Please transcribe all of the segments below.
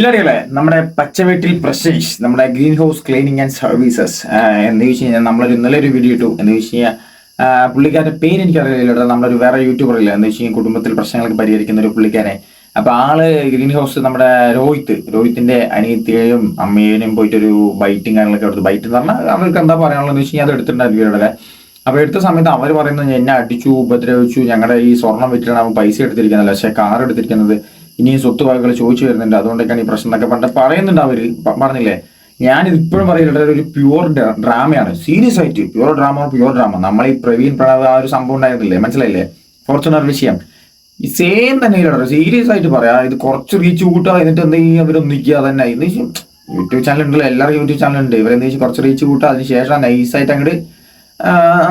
കില്ലടികളെ നമ്മുടെ പച്ചവീട്ടിൽ പ്രശേഷ് നമ്മുടെ green house cleaning and services എന്ന് വെച്ച് കഴിഞ്ഞാൽ നമ്മളൊരു ഇന്നലെ ഒരു വീഡിയോ ഇട്ടു എന്ന് വെച്ച് കഴിഞ്ഞാൽ പുള്ളിക്കാരുടെ പേര് എനിക്കറിയില്ല നമ്മളൊരു വേറെ യൂട്യൂബർ ഇല്ല എന്ന് വെച്ച് കഴിഞ്ഞാൽ കുടുംബത്തിൽ പ്രശ്നങ്ങൾക്ക് പരിഹരിക്കുന്ന ഒരു പുള്ളിക്കാരെ അപ്പൊ ആൾ ഗ്രീൻ ഹൗസ് നമ്മുടെ രോഹിത്ത് രോഹിത്തിന്റെ അനിയത്തിയെയും അമ്മയേനും പോയിട്ട് ഒരു ബൈറ്റും കാര്യങ്ങളൊക്കെ എടുത്തു ബൈറ്റ് എന്ന് പറഞ്ഞാൽ അവർക്ക് എന്താ പറയാനുള്ളതെന്ന് വെച്ച് കഴിഞ്ഞാൽ അത് എടുത്തിട്ടുണ്ടായിരുന്നു ഇവരുടെ അപ്പൊ എടുത്ത സമയത്ത് അവർ പറയുന്നത് എന്നെ അടിച്ചു ഉപദ്രവിച്ചു ഞങ്ങളുടെ ഈ സ്വർണം വിറ്റിട്ടാണ് പൈസ എടുത്തിരിക്കുന്നത് പക്ഷേ കാർ എടുത്തിരിക്കുന്നത്. ഇനിയും സ്വത്ത് വകകൾ ചോദിച്ചു വരുന്നുണ്ട്. അതുകൊണ്ടൊക്കെയാണ് ഈ പ്രശ്നം എന്നൊക്കെ പറഞ്ഞിട്ട് പറയുന്നുണ്ട് അവർ പറഞ്ഞില്ലേ? ഞാൻ ഇപ്പോഴും പറയുന്നത് ഒരു പ്യുവർ ഡ്രാമയാണ്. സീരിയസ് ആയിട്ട്. പ്യുവർ ഡ്രാമ പ്യുവർ ഡ്രാമ നമ്മൾ ഈ പ്രവീൺ പ്രണവ് ആ ഒരു സംഭവം ഉണ്ടായിരുന്നില്ലേ? മനസ്സിലായില്ലേ? ഫോർച്യൂണർ വിഷയം. ഈ സെയിം തന്നെ സീരിയസ് ആയിട്ട് പറയാം. ഇത് കുറച്ച് റീച്ച് കൂട്ടുക എന്നിട്ട് എന്തെങ്കിലും അവരൊന്നിക്കുക തന്നെ. ഇത് യൂട്യൂബ് ചാനൽ ഉണ്ടല്ലോ. എല്ലാവരും യൂട്യൂബ് ചാനൽ ഉണ്ട്. ഇവരെന്താ വെച്ചാൽ കുറച്ച് റീച്ച് കൂട്ടുക ശേഷം നൈസായിട്ട് അങ്ങോട്ട്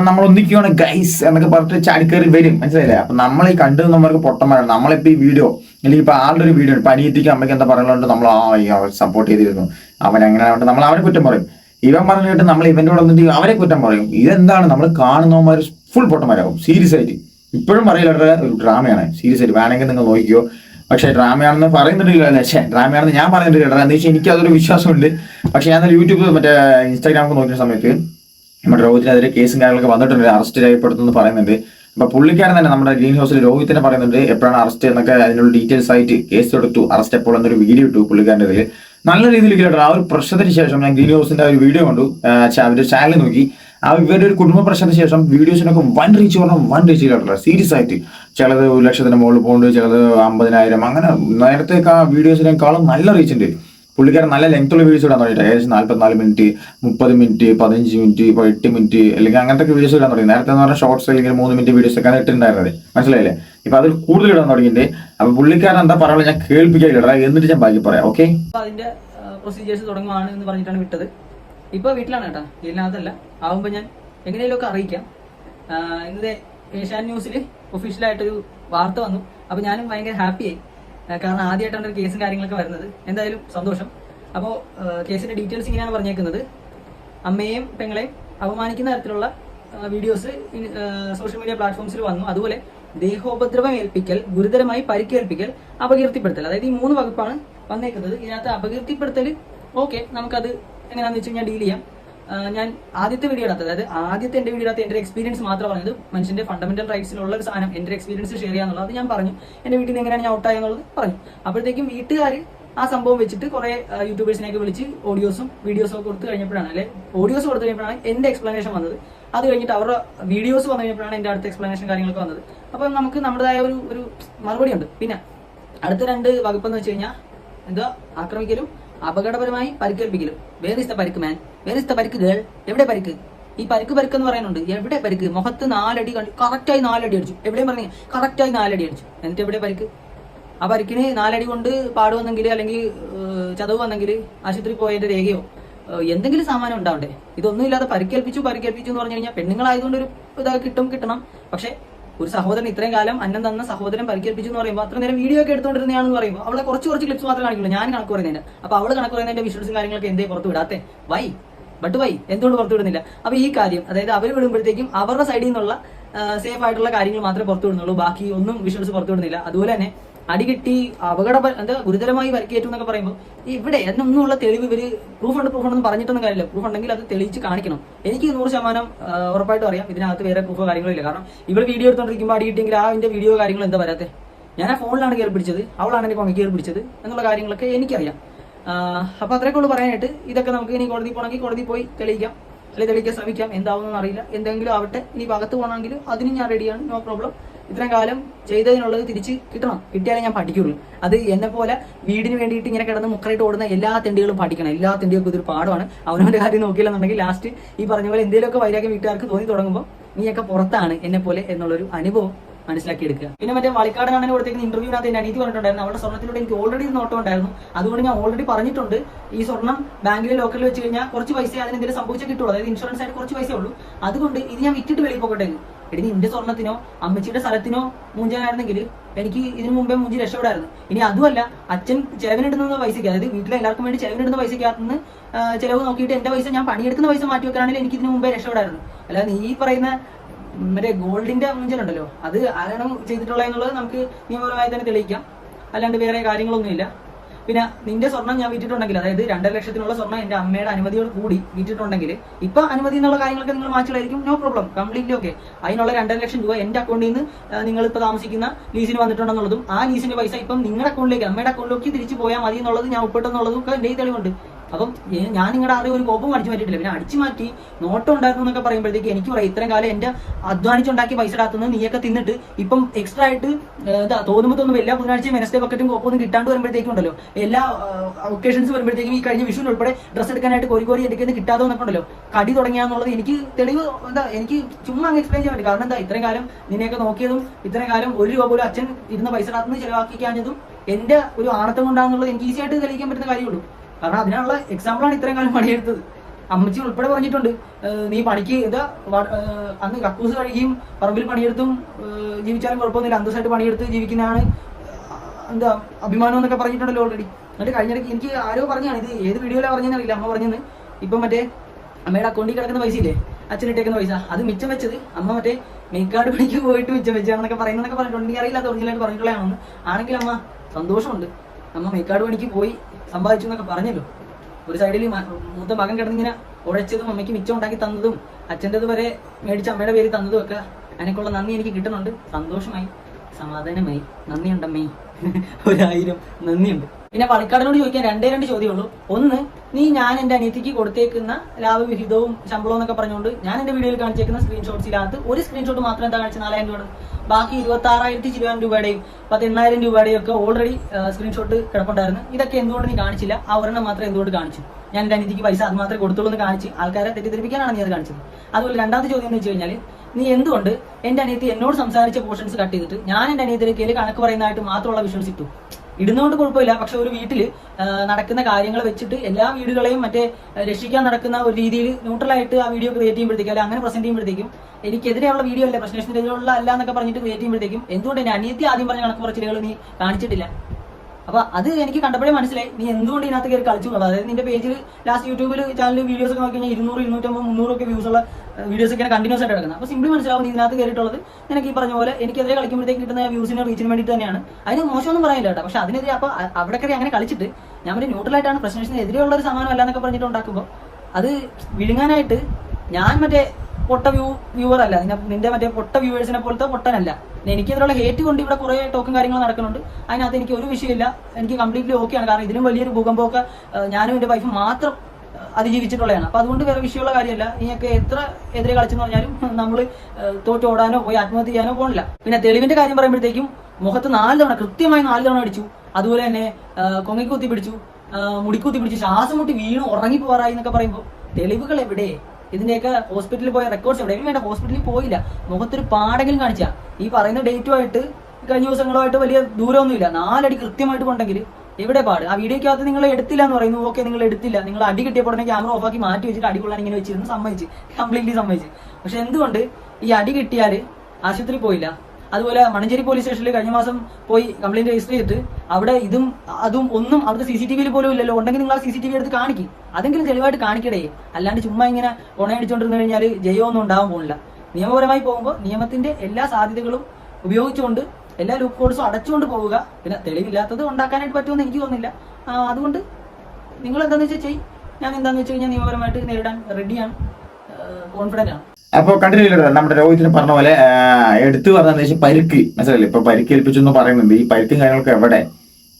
നമ്മൾ ഒന്നിക്കുകയാണ്. ഗൈസ് എന്നൊക്കെ പറഞ്ഞിട്ട് ചാടിക്കയറി വരും. മനസ്സിലായില്ലേ? അപ്പൊ നമ്മൾ ഈ കണ്ടു നമ്മൾക്ക് പൊട്ടന്മാരാണ്. നമ്മളിപ്പോ ഈ വീഡിയോ അല്ലെങ്കിൽ ഇപ്പൊ ആളുടെ ഒരു വീഡിയോ ഇപ്പൊ അനിയത്തിക്ക് അമ്മയ്ക്ക് എന്താ പറയുന്നത് നമ്മൾ ആ സപ്പോർട്ട് ചെയ്തിരുന്നു. അവൻ അങ്ങനെ ആവട്ടെ നമ്മൾ അവനെ കുറ്റം പറയും. ഇവൻ പറഞ്ഞിട്ട് നമ്മൾ ഇവന്റെ കൂടെ വന്നിട്ട് അവരെ കുറ്റം പറയും. ഇതെന്താണ്? നമ്മൾ കാണുന്നവന്മാർ ഫുൾ പൊട്ടന്മാരാകും. സീരിയസ് ആയിട്ട് ഇപ്പോഴും പറയില്ല ഒരു ഡ്രാമയാണ്. സീരിയസ് ആയിട്ട് വേണമെങ്കിൽ നിങ്ങൾ നോക്കിയോ പക്ഷേ ഡ്രാമയാണെന്ന് പറയുന്നുണ്ടല്ലോ അല്ലേ പക്ഷേ ഡ്രാമയാണെന്ന് ഞാൻ പറയുന്നുണ്ട് കേട്ടോ. എന്താ വെച്ചാൽ എനിക്ക് അതൊരു വിശ്വാസമുണ്ട്. പക്ഷേ ഞാൻ യൂട്യൂബ് മറ്റേ ഇൻസ്റ്റാഗ്രാമൊക്കെ നോക്കിയ സമയത്ത് നമ്മുടെ രോഹിത്തിനെതിരെ കേസും കാര്യങ്ങളൊക്കെ വന്നിട്ടുണ്ട്. അറസ്റ്റ് രേഖപ്പെടുത്തുന്നു പറയുന്നുണ്ട്. അപ്പൊ പുള്ളിക്കാരൻ തന്നെ നമ്മുടെ ഗ്രീൻ ഹൗസിൽ രോഹിത്തിനെ പറയുന്നുണ്ട് എപ്പോഴാണ് അറസ്റ്റ് എന്നൊക്കെ അതിനുള്ള ഡീറ്റെയിൽസ് ആയിട്ട് കേസ് എടുത്തു. അറസ്റ്റ് എപ്പോൾ എന്നൊരു വീഡിയോ ഇട്ടു പുള്ളിക്കാരന്റെ ഇതിൽ നല്ല രീതിയിൽ കേട്ടോ. ആ ഒരു പ്രശ്നത്തിന് ശേഷം ഞാൻ ഗ്രീൻ ഹൗസിന്റെ ഒരു വീഡിയോ കണ്ടു. അവരുടെ ചാനൽ നോക്കി. ആ ഇവരുടെ ഒരു കുടുംബ പ്രശ്നത്തിന് ശേഷം വീഡിയോസിനൊക്കെ വൺ റീച്ച് പറഞ്ഞാൽ വൺ റീച്ച് കേട്ടോ. സീരിയസ് ആയിട്ട്. ചിലത് ഒരു ലക്ഷത്തിന് മുകളിൽ പോകുന്നുണ്ട് ചിലത് അമ്പതിനായിരം. അങ്ങനെ നേരത്തെ ആ വീഡിയോസിനേക്കാളും നല്ല റീച്ച് ഉണ്ട്. പുള്ളിക്കാരൻ നല്ല ലെങ്ത്തുള്ള വീഡിയോസ് ഇടാൻ തുടങ്ങിയിട്ട്. ഏകദേശം നാല്പത്തിനാല് മിനിറ്റ് മുപ്പത് മിനിറ്റ് പതിനഞ്ച് മിനിറ്റ് ഇപ്പോൾ എട്ട് മിനിറ്റ് അല്ലെങ്കിൽ അങ്ങനത്തെ വീഡിയോസ് ഇടാൻ തുടങ്ങി. നേരത്തെ എന്ന് പറഞ്ഞാൽ ഷോർട്സ് അല്ലെങ്കിൽ മൂന്ന് മിനിറ്റ് വീഡിയോസ് ഒക്കെ ഇട്ടിട്ടുണ്ടായിരുന്നത്. മനസ്സിലായില്ലേ? ഇപ്പൊ അതിൽ കൂടുതൽ ഇടാൻ തുടങ്ങിയിട്ടുണ്ട്. അപ്പൊ പുള്ളിക്കാരൻ എന്താ പറയുക? ഞാൻ കേൾപ്പിക്കാനില്ല എന്നിട്ട് ഞാൻ ബാക്കി പറയാം ഓക്കെ അതിന്റെ പ്രൊസീജിയേഴ്സ് തുടങ്ങുവാണ് എന്ന് പറഞ്ഞിട്ടാണ് വിട്ടത്. ഇപ്പൊ വീട്ടിലാണ് കേട്ടോ. വീട്ടിനകത്തല്ല. ആവുമ്പോ ഞാൻ എങ്ങനെയൊക്കെ അറിയിക്കാം. ഇന്നത്തെ ഏഷ്യാൻ ന്യൂസിൽ ഒഫീഷ്യലായിട്ടൊരു വാർത്ത വന്നു. അപ്പൊ ഞാനും ഭയങ്കര ഹാപ്പിയായി കാരണം ആദ്യമായിട്ടാണ് ഒരു കേസും കാര്യങ്ങളൊക്കെ വരുന്നത്. എന്തായാലും സന്തോഷം. അപ്പോൾ കേസിന്റെ ഡീറ്റെയിൽസ് ഇങ്ങനെയാണ് പറഞ്ഞേക്കുന്നത്. അമ്മയെയും പെങ്ങളെയും അപമാനിക്കുന്ന തരത്തിലുള്ള വീഡിയോസ് സോഷ്യൽ മീഡിയ പ്ലാറ്റ്ഫോംസിൽ വന്നു. അതുപോലെ ദേഹോപദ്രവം ഏൽപ്പിക്കൽ ഗുരുതരമായി പരിക്കേൽപ്പിക്കൽ അപകീർത്തിപ്പെടുത്തൽ. അതായത് ഈ മൂന്ന് വകുപ്പാണ് വന്നേക്കുന്നത്. ഇതിനകത്ത് അപകീർത്തിപ്പെടുത്തൽ ഓക്കെ നമുക്കത് എങ്ങനെയാണെന്ന് വെച്ച് കഴിഞ്ഞാൽ ഡീൽ ചെയ്യാം. ഞാൻ ആദ്യത്തെ വീഡിയോ ഇടാത്തത് അതായത് ആദ്യത്തെ എന്റെ വീഡിയോ ഇടാത്ത എന്റെ എക്സ്പീരിയൻസ് മാത്രം പറഞ്ഞത് മനുഷ്യന്റെ ഫണ്ടമെന്റൽ റൈറ്റ്സിലുള്ള ഒരു സാധനം എന്റെ എക്സ്പീരിയൻസ് ഷെയർ ചെയ്യാന്നുള്ളത് അത് ഞാൻ പറഞ്ഞു. എന്റെ വീട്ടിൽ നിന്ന് എങ്ങനെയാണ് ഞാൻ ഔട്ടായെന്നുള്ളത് പറഞ്ഞു. അപ്പോഴത്തേക്കും വീട്ടുകാർ ആ സംഭവം വെച്ചിട്ട് കുറെ യൂട്യൂബേഴ്സിനെയൊക്കെ വിളിച്ച് ഓഡിയോസും വീഡിയോസും ഒക്കെ കൊടുത്തു കഴിഞ്ഞപ്പോഴാണ് അല്ലെ ഓഡിയോസ് കൊടുത്തു കഴിഞ്ഞപ്പോഴാണ് എന്റെ എക്സ്പ്ലനേഷൻ വന്നത്. അത് കഴിഞ്ഞിട്ട് അവരുടെ വീഡിയോസ് വന്നു കഴിഞ്ഞപ്പോഴാണ് എന്റെ അടുത്ത എക്സ്പ്ലനേഷൻ കാര്യങ്ങളൊക്കെ വന്നത്. അപ്പം നമുക്ക് നമ്മുടേതായ ഒരു ഒരു മറുപടി ഉണ്ട്. പിന്നെ അടുത്ത രണ്ട് വകുപ്പ് എന്ന് വെച്ച് കഴിഞ്ഞാൽ എന്താ? ആക്രമിക്കലും അപകടപരമായി പരിക്കേൽപ്പിക്കലും. വേറെ ഇസ് ദ പരിക്ക് മാൻ ഇസ് പരിക്ക് ഗേൾ എവിടെ പരിക്ക്? ഈ പരിക്ക് പരിക്ക് എന്ന് പറയുന്നുണ്ട്. എവിടെ പരിക്ക്? മുഖത്ത് നാലടി കണ്ടു കറക്റ്റായി നാലടി അടിച്ചു. എവിടെയും പറഞ്ഞു കറക്റ്റായി നാലടി അടിച്ചു. എന്നിട്ട് എവിടെ പരിക്ക്? ആ പരിക്കിന് നാലടി കൊണ്ട് പാട് വന്നെങ്കിൽ അല്ലെങ്കിൽ ചതവ് വന്നെങ്കിൽ ആശുപത്രി പോയതിന്റെ രേഖയോ എന്തെങ്കിലും സാമാനം ഉണ്ടാവണ്ടേ? ഇതൊന്നും ഇല്ലാതെ പരിക്കേൽപ്പിച്ചു പരിക്കേൽപ്പിച്ചു എന്ന് പറഞ്ഞു കഴിഞ്ഞാൽ പെണ്ണുങ്ങളായതുകൊണ്ട് ഒരു ഇതാ കിട്ടും കിട്ടണം. പക്ഷേ ഒരു സഹോദരൻ ഇത്രയും കാലം അന്നം തന്ന സഹോദരൻ പരിക്കേൽപ്പിച്ചു എന്ന് പറയുമ്പോൾ അത്ര നേരം വീഡിയോ ഒക്കെ എടുത്തുകൊണ്ടിരുന്നതാണെന്ന് പറയുമ്പോൾ അവളെ കുറച്ച് കുറച്ച് ക്ലിപ്സ് മാത്രമേ കാണിക്കുള്ളൂ. ഞാൻ കണക്ക് പറയുന്നതിന്റെ അപ്പൊ അവൾ കണക്ക് പറയുന്നതിന്റെ വിഷ്വൽസും കാര്യങ്ങളൊക്കെ എന്തേ പുറത്തു വിടാത്തെ? വൈ. But why. എന്തുകൊണ്ട് പുറത്തു വിടുന്നില്ല? അപ്പൊ ഈ കാര്യം അതായത് അവർ വിടുമ്പോഴത്തേക്കും അവരുടെ സൈഡിൽ നിന്നുള്ള സേഫ് ആയിട്ടുള്ള കാര്യങ്ങൾ മാത്രമേ പുറത്തു വിടുന്നുള്ളൂ. ബാക്കി ഒന്നും വിഷ്വൽസ് പുറത്തു വിടുന്നില്ല. അതുപോലെ തന്നെ അടികിട്ടി അപകട എന്താ ഗുരുതരമായി പരിക്കേറ്റു എന്നൊക്കെ പറയുമ്പോൾ ഇവിടെ എന്നൊന്നുള്ള തെളിവ് ഇവർ പ്രൂഫ് ഉണ്ട് പ്രൂഫ് ഉണ്ടെന്ന് പറഞ്ഞിട്ടൊന്നും കാര്യമില്ല. പ്രൂഫ് ഉണ്ടെങ്കിൽ അത് തെളിയിച്ച് കാണിക്കണം. എനിക്ക് നൂറ് ശതമാനം ഉറപ്പായിട്ട് അറിയാം. ഇതിനകത്ത് വേറെ പ്രൂഫോ കാര്യങ്ങളോ ഇല്ല. കാരണം ഇവിടെ വീഡിയോ എടുത്തോണ്ടിരിക്കുമ്പോൾ അടികിട്ടിയെങ്കിൽ ആ അതിന്റെ വീഡിയോ കാര്യങ്ങൾ എന്താ വരാത്തെ? ഞാൻ ആ ഫോണിലാണ് കയറി പിടിച്ചത്. അവളാണ് എനിക്ക് അങ്ങ് കയറി പിടിച്ചത് എന്നുള്ള കാര്യങ്ങളൊക്കെ എനിക്കറിയാം. അപ്പൊ അത്രയൊക്കെ ഉള്ളൂ പറയാനായിട്ട്. ഇതൊക്കെ നമുക്ക് ഇനി കോടതി പോകണമെങ്കിൽ കോടതി പോയി തെളിയിക്കാം. അല്ലെങ്കിൽ തെളിയിക്കാൻ ശ്രമിക്കാം. എന്താവുമെന്ന് അറിയില്ല. എന്തെങ്കിലും ആവട്ടെ. ഇനി ഭാഗത്ത് പോകണമെങ്കിൽ അതിനും ഞാൻ റെഡിയാണ് നോ പ്രോബ്ലം ഇത്രയും കാലം ചെയ്തതിനുള്ളത് തിരിച്ച് കിട്ടണം. കിട്ടിയാലേ ഞാൻ പഠിക്കുള്ളൂ. അത് എന്നെ പോലെ വീടിന് വേണ്ടിയിട്ട് ഇങ്ങനെ കിടന്ന് മുക്കറായിട്ട് ഓടുന്ന എല്ലാ തെണ്ടികളും പഠിക്കണം. എല്ലാ തെണ്ടികൾക്കും ഇതൊരു പാഠമാണ്. അവനവന്റെ കാര്യം നോക്കിയില്ലെന്നുണ്ടെങ്കിൽ ലാസ്റ്റ് ഈ പറഞ്ഞ പോലെ എന്തെങ്കിലുമൊക്കെ വൈരാഗ്യം വീട്ടുകാർക്ക് തോന്നി തുടങ്ങുമ്പോൾ നീയൊക്കെ പുറത്താണ് എന്നെ പോലെ എന്നുള്ളൊരു അനുഭവം മനസ്സിലാക്കി എടുക്കുക. പിന്നെ മറ്റേ വളിക്കാടൻ അണ്ണനെ കൊടുത്തേക്കുന്ന ഇന്റർവ്യൂവിനകത്ത് എന്റെ അനീതി പറഞ്ഞിട്ടുണ്ടായിരുന്നു. അവരുടെ സ്വർണത്തിലൂടെ എനിക്ക് ഓൾറെഡി നോട്ടം ഉണ്ടായിരുന്നു. അതുകൊണ്ട് ഞാൻ ഓൾറെഡി പറഞ്ഞിട്ടുണ്ട്. ഈ സ്വർണം ബാങ്കിലെ ലോക്കറിൽ വെച്ച് കഴിഞ്ഞാൽ കുറച്ച് പൈസ അതിന് എന്തെങ്കിലും സംഭവിച്ചാൽ കിട്ടുള്ളൂ. അതായത് ഇൻഷുറൻസ് ആയിട്ട് കുറച്ച് പൈസ ഉള്ളൂ. അതുകൊണ്ട് ഇത് ഞാൻ വിറ്റിട്ട് വെളിയിൽ പോകട്ടെ. എടി നിന്റെ സ്വർണത്തിനോ അമ്മച്ചിയുടെ സ്ഥലത്തിനോ മൂഞ്ചാനായിരുന്നെങ്കിൽ എനിക്ക് ഇതിനു മുമ്പേ മൂഞ്ചി രക്ഷപ്പെടായിരുന്നു. ഇനി അതുമല്ല അച്ഛൻ ചെലവിനിടുന്ന പൈസയ്ക്ക് അതായത് വീട്ടിലെ എല്ലാവർക്കും വേണ്ടി ചെലവിനിടുന്ന പൈസയ്ക്കകത്തുനിന്ന് ചെലവ് നോക്കിയിട്ട് എന്റെ പൈസ ഞാൻ പണിയെടുക്കുന്ന പൈസ മാറ്റി വെക്കാണെങ്കിൽ എനിക്ക് ഇതിനു മുമ്പേ രക്ഷപ്പെടായിരുന്നു. അല്ലാതെ നീ ഈ പറയുന്ന മറ്റേ ഗോൾഡിന്റെ മൂഞ്ചലുണ്ടല്ലോ അത് ആരാണ് ചെയ്തിട്ടുള്ളത് എന്നുള്ളത് നമുക്ക് നിയമപരമായി തന്നെ തെളിയിക്കാം. അല്ലാണ്ട് വേറെ കാര്യങ്ങളൊന്നുമില്ല. പിന്നെ നിന്റെ സ്വർണം ഞാൻ വിറ്റിട്ടുണ്ടെങ്കിൽ അതായത് രണ്ടര ലക്ഷത്തിനുള്ള സ്വർണം എന്റെ അമ്മയുടെ അനുമതിയോട് കൂടി വിറ്റിട്ടുണ്ടെങ്കിൽ ഇപ്പൊ അനുമതി എന്നുള്ള കാര്യങ്ങളൊക്കെ നിങ്ങൾ മാറ്റുള്ളായിരിക്കും നോ പ്രോബ്ലം കംപ്ലീറ്റ്ലി ഓക്കെ അതിനുള്ള രണ്ടര ലക്ഷം രൂപ എന്റെ അക്കൗണ്ടിൽ നിന്ന് നിങ്ങൾ ഇപ്പൊ താമസിക്കുന്ന ലീസിന് വന്നിട്ടുണ്ടെന്നുള്ളതും ആ ലീസിന്റെ പൈസ ഇപ്പം നിങ്ങളുടെ അക്കൗണ്ടിലേക്ക് അമ്മയുടെ അക്കൗണ്ടിലേക്ക് തിരിച്ചു പോയാൽ മതി എന്നുള്ളത് ഞാൻ ഉൾപ്പെട്ടെന്നുള്ളതും എന്റെ തെളിവുണ്ട്. അപ്പം ഞാൻ നിങ്ങളുടെ അറിവ് ഒരു കോപ്പം അടിച്ചു മാറ്റിയിട്ടില്ല. പിന്നെ അടിച്ചു മാറ്റി നോട്ടം ഉണ്ടായിരുന്നു എന്നൊക്കെ പറയുമ്പോഴത്തേക്ക് എനിക്ക് പറയാം ഇത്രയും കാലം എന്റെ അധ്വാനിച്ചുണ്ടാക്കിയ പൈസ ഇടാത്തുന്നത് നീയൊക്കെ തിന്നിട്ട് ഇപ്പം എക്സ്ട്രാ ആയിട്ട് എന്താ തോന്നുമ്പോൾ തോന്നുമ്പോൾ എല്ലാ ബുധനാഴ്ചയും വെനസ്ഡേ ബക്കറ്റും കോപ്പൊന്നും കിട്ടാണ്ട് വരുമ്പോഴത്തേക്കും ഉണ്ടല്ലോ. എല്ലാ ഒക്കേഷൻസ് വരുമ്പോഴത്തേക്കും ഈ കഴിഞ്ഞ വിഷുവിന് ഉൾപ്പെടെ ഡ്രസ്സ് എടുക്കാനായിട്ട് കോരി കോരി എടുക്കുന്നത് കിട്ടാതെ വന്നിട്ടുണ്ടല്ലോ കടി തുടങ്ങിയാന്നുള്ളത് എനിക്ക് തെളിവ് എന്താ എനിക്ക് ചുമ്മാ അങ്ങ് എക്സ്പ്ലെയിൻ ചെയ്യാൻ പറ്റും കാരണം എന്താ ഇത്രയും കാലം നിന്നെയൊക്കെ നോക്കിയതും ഇത്രയും കാലം ഒരു രൂപ പോലും അച്ഛൻ ഇരുന്ന പൈസ ഇടാത്തുനിന്ന് ചിലവാക്കിക്കാഞ്ഞതും എന്റെ ഒരു ആണത്തം കൊണ്ടാണെന്നുള്ളത് എനിക്ക് ഈസി ആയിട്ട് തെളിയിക്കാൻ പറ്റുന്ന കാര്യമുള്ളൂ കാരണം അതിനുള്ള എക്സാമ്പിളാണ് ഇത്രയും കാലം പണിയെടുത്തത്. അമ്മച്ചി ഉൾപ്പെടെ പറഞ്ഞിട്ടുണ്ട് നീ പണിക്ക് ഇതാ അന്ന് കക്കൂസ് കഴുകിയും പറമ്പിൽ പണിയെടുത്തും ജീവിച്ചാലും കുഴപ്പമൊന്നുമില്ല അന്തസ്സായിട്ട് പണിയെടുത്ത് ജീവിക്കുന്നതാണ് എന്താ അഭിമാനം എന്നൊക്കെ പറഞ്ഞിട്ടുണ്ടല്ലോ ഓൾറെഡി എന്നിട്ട് കഴിഞ്ഞിടയ്ക്ക് എനിക്ക് ആരോ പറഞ്ഞാണ് ഇത് ഏത് വീഡിയോയിലാണ് പറഞ്ഞതെന്ന് അറിയില്ല അമ്മ പറഞ്ഞത് ഇപ്പം മറ്റേ അമ്മയുടെ അക്കൗണ്ടിൽ കിടക്കുന്ന പൈസ ഇല്ലേ? അച്ഛനിട്ടേക്കുന്ന പൈസ അത് മിച്ചം വെച്ചത് അമ്മ മറ്റേ മേക്കാട് പണിക്ക് പോയിട്ട് മിച്ചം വെച്ചാണെന്നൊക്കെ പറയുന്നതൊക്കെ പറഞ്ഞിട്ടുണ്ട്. എനിക്ക് അറിയില്ല ഒറിജിനലായിട്ട് പറഞ്ഞിട്ടുള്ളതാണെന്ന്. ആണെങ്കിൽ അമ്മ സന്തോഷമുണ്ട്. അമ്മ മേക്കാട് പണിക്ക് പോയി സമ്പാദിച്ചു എന്നൊക്കെ പറഞ്ഞല്ലോ. ഒരു സൈഡിൽ മൂത്ത മകൻ കിടന്നിങ്ങനെ ഉഴച്ചതും അമ്മയ്ക്ക് മിച്ചം ഉണ്ടാക്കി തന്നതും അച്ഛന്റെത് വരെ മേടിച്ച അമ്മയുടെ പേര് തന്നതും ഒക്കെ അതിനൊക്കെയുള്ള നന്ദി എനിക്ക് കിട്ടുന്നുണ്ട്. സന്തോഷമായി. സമാധാനമായി. നന്ദിയുണ്ടമ്മേ. ഒരായിരം നന്ദിയുണ്ട്. പിന്നെ പണിക്കാരനോട് ചോദിക്കാൻ രണ്ടേ രണ്ട് ചോദ്യമുള്ളൂ. ഒന്ന് നീ ഞാൻ എന്റെ അനിയത്തിക്ക് കൊടുത്തേക്കുന്ന ലാഭവിഹിതവും ശമ്പളവും എന്നൊക്കെ പറഞ്ഞുകൊണ്ട് ഞാൻ എന്റെ വീഡിയോയിൽ കാണിച്ചേക്കുന്ന സ്ക്രീൻഷോട്ട്സിനകത്ത് ഒരു സ്ക്രീൻഷോട്ട് മാത്രം എന്താ കാണിച്ചത്? നാലായിരം രൂപ ബാക്കി ഇരുപത്തി ആറായിരത്തി ഇരുപതിനായിരം രൂപയുടെയും പത്ത് എണ്ണായിരം രൂപയുടെയും ഒക്കെ ഓൾറെഡി സ്ക്രീൻഷോട്ട് കിടപ്പുണ്ടായിരുന്നു. ഇതൊക്കെ എന്തുകൊണ്ട് നീ കാണിച്ചില്ല? ആ ഒരെണ്ണം മാത്രം എന്തുകൊണ്ട് കാണിച്ചു? ഞാൻ എന്റെ അനിയത്തിക്ക് പൈസ അത് മാത്രമേ കൊടുത്തുള്ളൂ എന്ന് കാണിച്ച് ആൾക്കാരെ തെറ്റിദ്ധരിപ്പിക്കാനാണ് നീ അത് കാണിച്ചത്. അതുപോലെ രണ്ടാമത്തെ ചോദ്യം എന്ന് വെച്ച് കഴിഞ്ഞാൽ നീ എന്തുകൊണ്ട് എന്റെ അനിയത്തി എന്നോട് സംസാരിച്ച പോർഷൻസ് കട്ട് ചെയ്തിട്ട് ഞാൻ എന്റെ അനിയത്തിലേക്ക് കണക്ക് പറയുന്നതായിട്ട് മാത്രമുള്ള വിഷ്വൽസ് ഇട്ടു? ഇടുന്നതുകൊണ്ട് കുഴപ്പമില്ല. പക്ഷെ ഒരു വീട്ടിൽ നടക്കുന്ന കാര്യങ്ങൾ വെച്ചിട്ട് എല്ലാ വീടുകളെയും മറ്റേ രക്ഷിക്കാൻ നടക്കുന്ന ഒരു രീതിയിൽ ന്യൂട്രലായിട്ട് ആ വീഡിയോ ക്രിയേറ്റ് ചെയ്യുമ്പോഴത്തേക്കും അല്ലെങ്കിൽ അങ്ങനെ പ്രസന്റ് ചെയ്യുമ്പോഴത്തേക്കും എനിക്കെതിരെയുള്ള വീഡിയോ അല്ല പ്രശ്നത്തിനെതിരെയുള്ള അല്ല എന്നൊക്കെ പറഞ്ഞിട്ട് ക്രിയേറ്റ് ചെയ്യുമ്പോഴത്തേക്കും എന്തുകൊണ്ട് എന്റെ അനിയത്തി ആദ്യം പറഞ്ഞ കണക്ക് പറച്ചിലുകൾ നീ കാണിച്ചിട്ടില്ല? അപ്പൊ അത് എനിക്ക് കണ്ടപ്പോഴേ മനസ്സിലായി. നീ എന്തുകൊണ്ട് ഇതിനകത്ത് കയറി കളിച്ചു? അതായത് നിന്റെ പേജിൽ ലാസ്റ്റ് യൂട്യൂബിൽ ചാനലിൽ വീഡിയോസ് ഒക്കെ നോക്കി കഴിഞ്ഞാൽ ഇരുന്നൂറ് ഇരുന്നൂറ്റമ്പത് മുന്നൂറ് ഒക്കെ വ്യൂസ് ഉള്ള വീഡിയോസ് ഒക്കെ കണ്ടിന്യൂസ് ആയിട്ട് കിടക്കുന്നത്. അപ്പൊ സിംപ്ലി മനസ്സിലാവും ഇതിനകത്ത് കയറിയിട്ടുള്ളത്. എനിക്ക് ഈ പറഞ്ഞ പോലെ എനിക്കെതിരെ കളിക്കുമ്പോഴത്തേക്ക് കിട്ടുന്ന വ്യൂസിന് റീച്ചിന് വേണ്ടിയിട്ട് തന്നെയാണ്. അതിന് മോശമൊന്നും പറയില്ല കേട്ടോ. പക്ഷെ അതിനെതിരെ അപ്പൊ അവിടെ കയറി അങ്ങനെ കളിച്ചിട്ട് ഞാൻ ഒരു ന്യൂട്രലായിട്ടാണ് പ്രശ്നത്തിന് എതിരെയുള്ള ഒരു സമാനം അല്ല എന്നൊക്കെ പറഞ്ഞിട്ട് ഉണ്ടാക്കുമ്പോൾ അത് വിഴുങ്ങാനായിട്ട് ഞാൻ മറ്റേ പൊട്ട വ്യൂ വ്യൂവർ അല്ല നിന്റെ മറ്റേ പൊട്ട വ്യൂവേഴ്സിനെ പോലത്തെ പൊട്ടനല്ല. എനിക്ക് എനിക്കെതിരെയുള്ള ഹേറ്റ് കൊണ്ട് ഇവിടെ കുറെ ടോക്കും കാര്യങ്ങളും നടക്കുന്നുണ്ട്. അതിനകത്ത് എനിക്ക് ഒരു വിഷയമില്ല. എനിക്ക് കംപ്ലീറ്റ്ലി ഓക്കെയാണ് കാരണം ഇതിലും വലിയൊരു ഭൂകമ്പമൊക്കെ ഞാനും എന്റെ വൈഫും മാത്രം അതിജീവിച്ചിട്ടുള്ളതാണ്. അപ്പൊ അതുകൊണ്ട് വേറെ വിഷയമുള്ള കാര്യമല്ല. ഇനിയൊക്കെ എത്ര എതിരെ കളിച്ചെന്ന് പറഞ്ഞാലും നമ്മൾ തോറ്റോടാനോ പോയി ആത്മഹത്യ ചെയ്യാനോ പോകണില്ല പിന്നെ തെളിവിന്റെ കാര്യം പറയുമ്പോഴത്തേക്കും മുഖത്ത് നാല് തവണ കൃത്യമായി നാല് തവണ അടിച്ചു. അതുപോലെ തന്നെ കൊങ്ങിക്കുത്തി പിടിച്ചു മുടിക്കുത്തി പിടിച്ചു ശ്വാസം മുട്ടി വീണു ഉറങ്ങി പോറായി എന്നൊക്കെ പറയുമ്പോൾ തെളിവുകൾ എവിടെ? ഇതിന്റെയൊക്കെ ഹോസ്പിറ്റലിൽ പോയ റെക്കോർഡ്സ് എവിടെ വേണ്ട ഹോസ്പിറ്റലിൽ പോയില്ല. മുഖത്തൊരു പാടെങ്കിലും കാണിച്ച. ഈ പറയുന്ന ഡേറ്റുമായിട്ട് കഴിഞ്ഞ ദിവസങ്ങളുമായിട്ട് വലിയ ദൂരമൊന്നുമില്ല. നാലടി കൃത്യമായിട്ട് കൊണ്ടെങ്കിൽ എവിടെ പാട്? ആ വീഡിയോക്കകത്ത് നിങ്ങൾ എടുത്തില്ല എന്ന് പറയുന്നു. ഓക്കെ നിങ്ങൾ എടുത്തില്ല. നിങ്ങൾ അടി കിട്ടിയപ്പോൾ ഉടനെ ക്യാമറ ഓഫാക്കി മാറ്റി വെച്ചിട്ട് അടി കൊള്ളാൻ ഇങ്ങനെ വെച്ചിരുന്നു. സമ്മതിച്ച്. കംപ്ലീറ്റ്ലി സമ്മതിച്ച്. പക്ഷെ എന്തുകൊണ്ട് ഈ അടി കിട്ടിയാൽ ആശുപത്രി പോയില്ല? അതുപോലെ മണഞ്ചേരി പോലീസ് സ്റ്റേഷനിൽ കഴിഞ്ഞ മാസം പോയി കംപ്ലൈന്റ് രജിസ്റ്റർ ചെയ്തിട്ട് അവിടെ ഇതും അതും ഒന്നും അവിടുത്തെ സി സി ടി വിയിൽ പോലും ഇല്ലല്ലോ. ഉണ്ടെങ്കിൽ നിങ്ങൾ സി സി ടി വി എടുത്ത് കാണിക്കും. അതെങ്കിലും തെളിവായിട്ട് കാണിക്കടേ. അല്ലാണ്ട് ചുമ്മാ ഇങ്ങനെ ഉണയടിച്ചുകൊണ്ടിരുന്നു കഴിഞ്ഞാൽ ജയമൊന്നും ഉണ്ടാവാൻ പോകുന്നില്ല നിയമപരമായി പോകുമ്പോൾ നിയമത്തിന്റെ എല്ലാ സാധ്യതകളും ഉപയോഗിച്ചുകൊണ്ട് എല്ലാ ലൂപ്പ് കോഡ്സും അടച്ചുകൊണ്ട് പോവുക. പിന്നെ തെളിവില്ലാത്തത് ഉണ്ടാക്കാനായിട്ട് പറ്റുമെന്ന് എനിക്ക് തോന്നുന്നില്ല. അതുകൊണ്ട് നിങ്ങൾ എന്താണെന്ന് വെച്ചാൽ ചെയ്യും. ഞാൻ എന്താണെന്ന് വെച്ച് കഴിഞ്ഞാൽ നിയമപരമായിട്ട് നേരിടാൻ റെഡിയാണ് കോൺഫിഡന്റ് ആണ്. അപ്പോൾ കണ്ടിന്യൂ നമ്മുടെ രോഹിത്തിന് പറഞ്ഞ പോലെ എടുത്തു പറഞ്ഞ പരിക്ക്. മനസ്സിലല്ലേ ഇപ്പൊ പരിക്കേൽപ്പിച്ചു എന്ന് പറയുന്നുണ്ട്. ഈ പരിക്കും കാര്യങ്ങളൊക്കെ എവിടെ?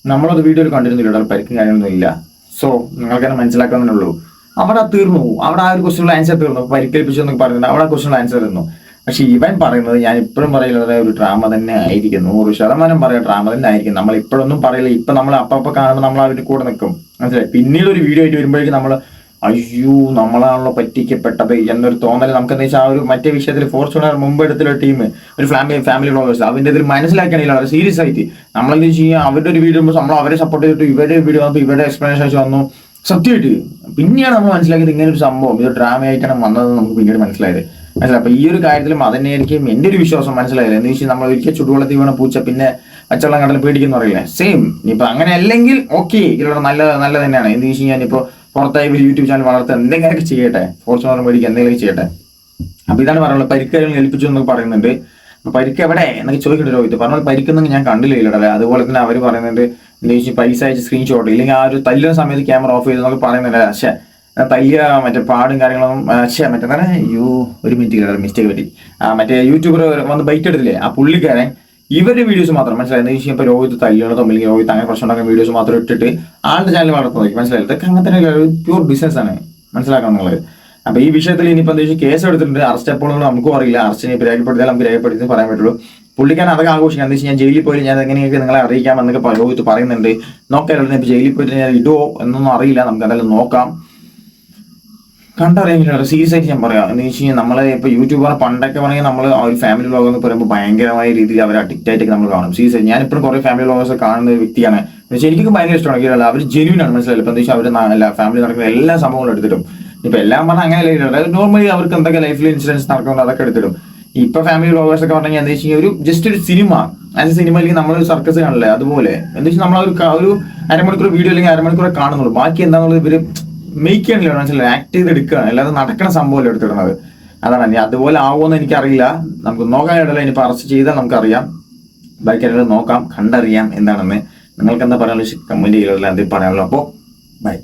നമ്മളത് വീഡിയോയിൽ കണ്ടിരുന്നില്ല പരിക്കും കാര്യങ്ങളൊന്നും ഇല്ല. സോ നിങ്ങൾക്ക് തന്നെ മനസ്സിലാക്കാവുന്നേ ഉള്ളൂ. അവിടെ തീർന്നു. അവിടെ ആ ഒരു ക്വസ്റ്റിനുള്ള ആൻസർ തീർന്നു. പരിക്കേൽപ്പിച്ചു എന്നൊക്കെ പറയുന്നുണ്ട് അവിടെ ക്വസ്റ്റിനുള്ള ആൻസർ തീർന്നു. പക്ഷെ ഇവൻ പറയുന്നത് ഞാൻ ഇപ്പോഴും പറയുന്നത് ഒരു ഡ്രാമ തന്നെ ആയിരിക്കും. നൂറ് ശതമാനം പറയാം ഡ്രാമ തന്നെ ആയിരിക്കും. നമ്മൾ ഇപ്പോഴൊന്നും പറയില്ല. ഇപ്പൊ നമ്മൾ അപ്പം കാണുമ്പോൾ നമ്മൾ അവരുടെ കൂടെ നിൽക്കും. മനസ്സിലായി? പിന്നീട് ഒരു വീഡിയോ ആയിട്ട് വരുമ്പോഴേക്കും നമ്മൾ അയ്യോ നമ്മളാണല്ലോ പറ്റിക്കപ്പെട്ടത് എന്നൊരു തോന്നൽ നമുക്ക് എന്താ വെച്ചാൽ ആ ഒരു മറ്റേ വിഷയത്തിൽ ഫോർച്യൂണർ മുമ്പ് എടുത്തൊരു ടീം ഒരു ഫാമിലി ഫാമിലി ഫ്ലോവേഴ്സ് അതിന്റെ ഇതിൽ മനസ്സിലാക്കണില്ല വളരെ സീരിയസ് ആയിട്ട് നമ്മളെന്ത് ചെയ്യാം അവരുടെ ഒരു വീഡിയോ നമ്മൾ അവരെ സപ്പോർട്ട് ചെയ്തിട്ട് ഇവരുടെ വീഡിയോ വന്നപ്പോൾ ഇവരുടെ എക്സ്പ്ലനേഷൻ വെച്ച് വന്നു സത്യമായിട്ട്. പിന്നെയാണ് നമ്മൾ മനസ്സിലാക്കിയത് ഇങ്ങനെ ഒരു സംഭവം ഇത് ഡ്രാമ ആയിട്ടാണ് വന്നത് നമുക്ക് പിന്നീട് മനസ്സിലായത്. മനസ്സിലായി? അപ്പൊ ഈ ഒരു കാര്യത്തിലും അതന്നെയായിരിക്കും എന്റെ ഒരു വിശ്വാസം മനസ്സിലായില്ല എന്ന് വെച്ചാൽ നമ്മൾ ഒരിക്കൽ ചുടുവെള്ളത്തിൽ വീണ പൂച്ച പിന്നെ പച്ചവെള്ളം കടൽ പേടിക്കുന്നു പറയില്ലേ സെയിം ഇപ്പൊ അങ്ങനെ അല്ലെങ്കിൽ ഓക്കെ ഇതിലൂടെ നല്ല നല്ല തന്നെയാണ്. എന്ന് വെച്ച് കഴിഞ്ഞാൽ ഇപ്പൊ പുറത്തായി യൂട്യൂബ് ചാനൽ വളർത്തുക എന്തെങ്കിലുമൊക്കെ ചെയ്യട്ടെ? ഫോർച്യൂണർ മേടിക്കുക എന്തെങ്കിലും ചെയ്യട്ടെ? അപ്പൊ ഇതാണ് പറയുന്നത് പരിക്കുകൾ ഏൽപ്പിച്ചു എന്നൊക്കെ പറയുന്നുണ്ട്. പരിക്ക് എവിടെ? എന്നൊക്കെ ചോദിക്കട്ടെ രോഹിത്. പറഞ്ഞാൽ പരിക്കൊന്നും ഞാൻ കണ്ടില്ല അതുപോലെ തന്നെ അവർ പറയുന്നുണ്ട് എന്താ വെച്ചാൽ പൈസ അയച്ച് സ്ക്രീൻഷോട്ട് ഇല്ലെങ്കിൽ ആ ഒരു തല്ലുന്ന സമയത്ത് ക്യാമറ ഓഫ് ചെയ്തു എന്നൊക്കെ പറയുന്നില്ല പക്ഷേ തല്ലിയ മറ്റേ പാടും കാര്യങ്ങളൊന്നും പക്ഷേ മറ്റേ അയ്യോ ഒരു മിനിറ്റ് മിസ്റ്റേക്ക് പറ്റി. മറ്റേ യൂട്യൂബർ വന്ന് ബൈറ്റ് എടുത്തില്ലേ? ആ പുള്ളിക്കാരൻ ഇവരുടെ വീഡിയോസ് മാത്രം. മനസ്സിലായി? എന്താ വെച്ചാൽ ഇപ്പൊ രോഹിത് തല്ലുകളോ തമ്മിൽ രോഹിത് അങ്ങനെ പ്രശ്നം ഉണ്ടാക്കുന്ന വീഡിയോസ് മാത്രം ഇട്ടിട്ട് ആളുടെ ചാനൽ വളർത്തുന്നത് മനസ്സിലായി? ഇതൊക്കെ അങ്ങനെ തന്നെ ഒരു പ്യൂർ ബിസിനസ് ആണ്. മനസ്സിലാക്കണം നിങ്ങൾ അപ്പൊ ഈ വിഷയത്തിൽ ഇനിയിപ്പോ എന്താ വെച്ചാൽ കേസ് എടുത്തിട്ടുണ്ട്. അറസ്റ്റ് എപ്പോഴും നമുക്കും അറിയില്ല. അറസ്റ്റിനെ രേഖപ്പെടുത്തിയാൽ നമുക്ക് രേഖപ്പെടുത്തി പറയാൻ പറ്റുള്ളൂ. പുള്ളിക്കാരൻ അതൊക്കെ ആഘോഷിക്കാം എന്താ വെച്ചാൽ ഞാൻ ജയിലിൽ പോയി ഞാൻ എങ്ങനെയൊക്കെ നിങ്ങളെ അറിയിക്കാം എന്നൊക്കെ രോഹിത് പറയുന്നുണ്ട്. നോക്കാൻ ഇപ്പൊ ജയിലിൽ പോയിട്ട് ഞാൻ ഇടുവോ എന്നൊന്നും അറിയില്ല. നമുക്ക് എന്തായാലും നോക്കാം. കണ്ടറിയാൻ സീരിയസ് ആയിട്ട് ഞാൻ പറയാം. എന്ന് വെച്ച് കഴിഞ്ഞാൽ നമ്മളെ ഇപ്പൊ യൂട്യൂബർ പണ്ടൊക്കെ പറഞ്ഞാൽ നമ്മൾ ആ ഒരു ഫാമിലി വ്ളോഗ് എന്ന് പറയുമ്പോൾ ഭയങ്കരമായ രീതിയിൽ അവർ അഡിക്റ്റ് ആയിട്ടൊക്കെ നമ്മൾ കാണും. സീരിയസ് ഞാൻ ഞാനിപ്പോഴും കുറെ ഫാമിലി വ്ളോഗേഴ്സ് കാണുന്ന വ്യക്തിയാണ്. വെച്ചാൽ എനിക്ക് ഭയങ്കര ഇഷ്ടമാണ് അവർ ജെന്യൂൻ ആണ്. മനസ്സിലായില്ല? ഇപ്പൊ എന്താ വെച്ചാൽ അവർ ഫാമിലി നടക്കുന്ന എല്ലാ സംഭവങ്ങളും എടുത്തിട്ടും ഇപ്പൊ എല്ലാം പറഞ്ഞാൽ അങ്ങനെ നോർമലി അവർക്ക് എന്തൊക്കെ ലൈഫിൽ ഇൻഷുറൻസ് നടക്കുന്നുണ്ട് അതൊക്കെ എടുത്തിടും. ഇപ്പൊ ഫാമിലി വ്ളോഗേഴ്സ് ഒക്കെ പറഞ്ഞാൽ എന്താ വെച്ച് കഴിഞ്ഞാൽ ഒരു ജസ്റ്റ് ഒരു സിനിമ ആസ് എ അല്ലെങ്കിൽ നമ്മളൊരു സർക്കസ് കാണില്ലേ? അതുപോലെ. എന്താ വെച്ചാൽ നമ്മൾ ഒരു അരമണിക്കൂർ വീഡിയോ അല്ലെങ്കിൽ അരമണിക്കൂർ കാണുന്നുള്ളൂ. ബാക്കി എന്താണെന്നുള്ളത് ഇവർ മേക്ക് ചെയ്യണില്ല. മനസ്സിലായി ആക്ട് ചെയ്ത് എടുക്കുകയാണ് അല്ലാതെ നടക്കണ സംഭവമല്ല എടുത്തിടുന്നത്. അതാണ്. ഇനി അതുപോലെ ആവുമെന്ന് എനിക്കറിയില്ല. നമുക്ക് നോക്കാൻ ഇടയില്ല ഇനിയിപ്പോൾ അറസ്റ്റ് ചെയ്താൽ നമുക്കറിയാം. ബാക്കി നോക്കാം. കണ്ടറിയാം. എന്താണെന്ന്. നിങ്ങൾക്ക് എന്താ പറയാനുള്ള കമന്റ് ചെയ്യുക എന്തെങ്കിലും പറയാനുള്ളൂ അപ്പോൾ ബൈ